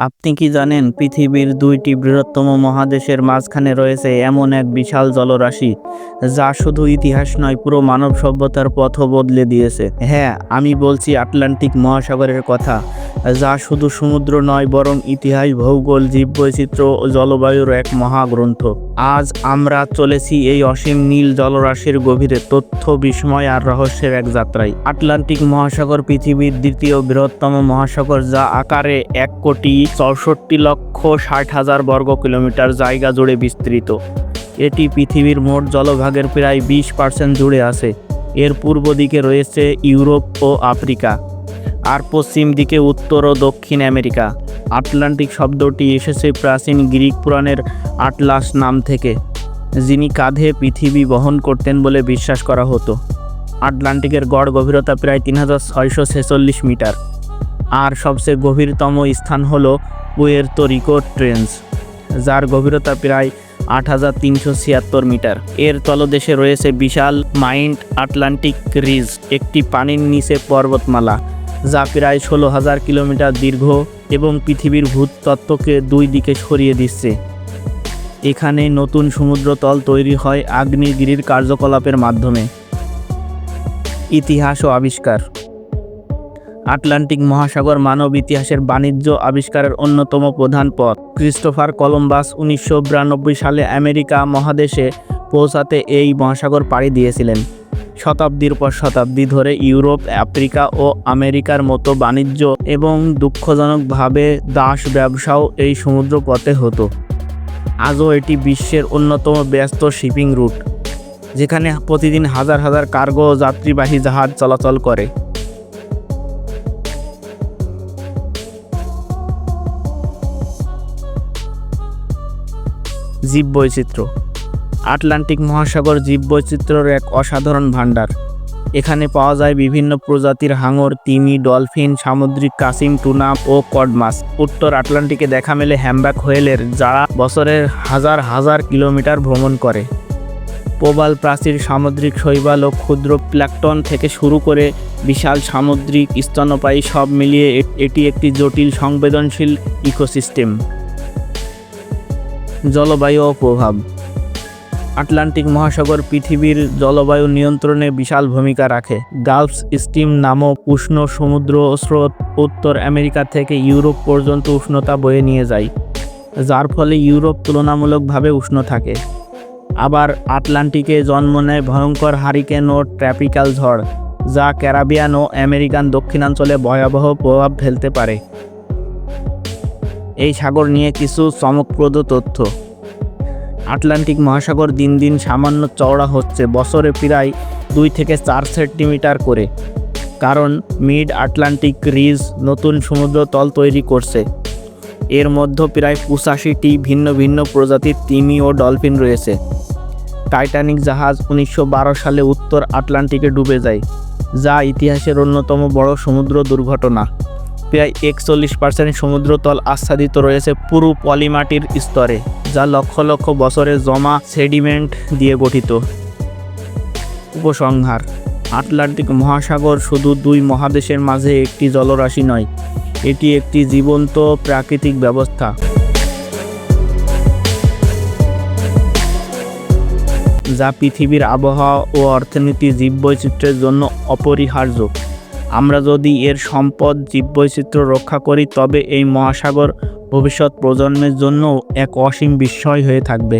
আপনি কি জানেন পৃথিবীর দুইটি বৃহত্তম মহাদেশের মাঝখানে রয়েছে এমন এক বিশাল জলরাশি, যা শুধু ইতিহাস নয়, পুরো মানব সভ্যতার পথও বদলে দিয়েছে? হ্যাঁ আমি বলছি আটলান্টিক মহাসাগরের কথা, যা শুধু সমুদ্র নয়, বরং ইতিহাস, ভূগোল, জীববৈচিত্র্য ও জলবায়ুর এক মহাগ্রন্থ। আজ আমরা চলেছি এই অসীম নীল জলরাশির গভীরে তথ্য, বিস্ময় আর রহস্যের এক যাত্রায়। আটলান্টিক মহাসাগর পৃথিবীর দ্বিতীয় বৃহত্তম মহাসাগর, যা আকারে এক কোটি চৌষট্টি লক্ষ ষাট হাজার বর্গ কিলোমিটার জায়গা জুড়ে বিস্তৃত। এটি পৃথিবীর মোট জলভাগের প্রায় বিশ পার্সেন্ট জুড়ে আছে। এর পূর্ব দিকে রয়েছে ইউরোপ ও আফ্রিকা আর পশ্চিম দিকে উত্তর ও দক্ষিণ আমেরিকা। আটলান্টিক শব্দটি এসেছে প্রাচীন গ্রিক পুরাণের আটলাস নাম থেকে, যিনি কাঁধে পৃথিবী বহন করতেন বলে বিশ্বাস করা হতো। আটলান্টিকের গড় গভীরতা প্রায় তিন হাজার ছয়শো ছেচল্লিশ মিটার। আর সবচেয়ে গভীরতম স্থান হল পুয়ের্তো রিকো ট্রেন্স, যার গভীরতা প্রায় আট হাজার তিনশো ছিয়াত্তর মিটার। এর তলদেশে রয়েছে বিশাল মাইন্ড আটলান্টিক রিজ, একটি পানির নিচে পর্বতমালা, যা প্রায় ষোলো হাজার কিলোমিটার দীর্ঘ এবং পৃথিবীর ভূতত্ত্বকে দুই দিকে সরিয়ে দিচ্ছে। এখানে নতুন সমুদ্রতল তৈরি হয় আগ্নেয়গিরির কার্যকলাপের মাধ্যমে। ইতিহাস ও আবিষ্কার আটলান্টিক মহাসাগর মানব ইতিহাসের বাণিজ্য আবিষ্কারের অন্যতম প্রধান পথ। ক্রিস্টোফার কলম্বাস উনিশশো বিরানব্বই সালে আমেরিকা মহাদেশে পৌঁছাতে এই মহাসাগর পাড়ি দিয়েছিলেন। শতাব্দীর পর শতাব্দী ধরে ইউরোপ, আফ্রিকা ও আমেরিকার মতো বাণিজ্য এবং দুঃখজনকভাবে দাস ব্যবসাও এই সমুদ্র পথে হতো। আজও এটি বিশ্বের অন্যতম ব্যস্ত শিপিং রুট, যেখানে প্রতিদিন হাজার হাজার কার্গো যাত্রীবাহী জাহাজ চলাচল করে। জীববৈচিত্র্য। আটলান্টিক মহাসাগর জীববৈচিত্র্যের এক অসাধারণ ভাণ্ডার। এখানে পাওয়া যায় বিভিন্ন প্রজাতির হাঙর, তিমি, ডলফিন, সামুদ্রিক কাসিম, টুনা ও কড মাছ উত্তর আটলান্টিকে দেখা মেলে হ্যামব্যাক হোয়েলের, যারা বছরের হাজার হাজার কিলোমিটার ভ্রমণ করে। প্রবাল প্রাচীর সামুদ্রিক শৈবাল ও ক্ষুদ্র প্ল্যাকটন থেকে শুরু করে বিশাল সামুদ্রিক স্তন্যপায়ী সব মিলিয়ে এটি একটি জটিল সংবেদনশীল ইকোসিস্টেম। জলবায়ু প্রভাব। আটলান্টিক মহাসাগর পৃথিবীর জলবায়ু নিয়ন্ত্রণে বিশাল ভূমিকা রাখে। গালফস স্টিম নামক উষ্ণ সমুদ্র স্রোত উত্তর আমেরিকা থেকে ইউরোপ পর্যন্ত উষ্ণতা বয়ে নিয়ে যায়, যার ফলে ইউরোপ তুলনামূলকভাবে উষ্ণ থাকে। আবার আটলান্টিকে জন্ম নেয় ভয়ঙ্কর হারিকেন ও ট্র্যাপিক্যাল ঝড়, যা ক্যারাবিয়ান ও আমেরিকান দক্ষিণাঞ্চলে ভয়াবহ প্রভাব ফেলতে পারে। এই সাগর নিয়ে কিছু চমকপ্রদ তথ্য। আটলান্টিক মহাসাগর দিন দিন সামান্য চওড়া হচ্ছে, বছরে প্রায় দুই থেকে চার সেন্টিমিটার করে। কারণ মিড আটলান্টিক রিজ নতুন সমুদ্রতল তৈরি করছে। এর মধ্যে প্রায় পঁচাশিটি ভিন্ন ভিন্ন প্রজাতির তিমি ও ডলফিন রয়েছে। টাইটানিক জাহাজ উনিশশো বারো সালে উত্তর আটলান্টিকে ডুবে যায়, যা ইতিহাসের অন্যতম বড় সমুদ্র দুর্ঘটনা। প্রায় একচল্লিশ পার্সেন্ট সমুদ্রতল আচ্ছাদিত রয়েছে পুরু পলিমাটির স্তরে, যা লক্ষ লক্ষ বছরে জমা সেডিমেন্ট দিয়ে গঠিত। উপসংহার, আটলান্টিক মহাসাগর শুধু দুই মহাদেশের মাঝে একটি জলরাশি নয়, এটি একটি জীবন্ত প্রাকৃতিক ব্যবস্থা। যা পৃথিবীর আবহাওয়া ও অর্থনীতি জীববৈচিত্র্যের জন্য অপরিহার্য। আমরা যদি এর সম্পদ, জীববৈচিত্র্য রক্ষা করি, তবে এই মহাসাগর ভবিষ্যৎ প্রজন্মের জন্য এক অসীম বিস্ময় হয়ে থাকবে।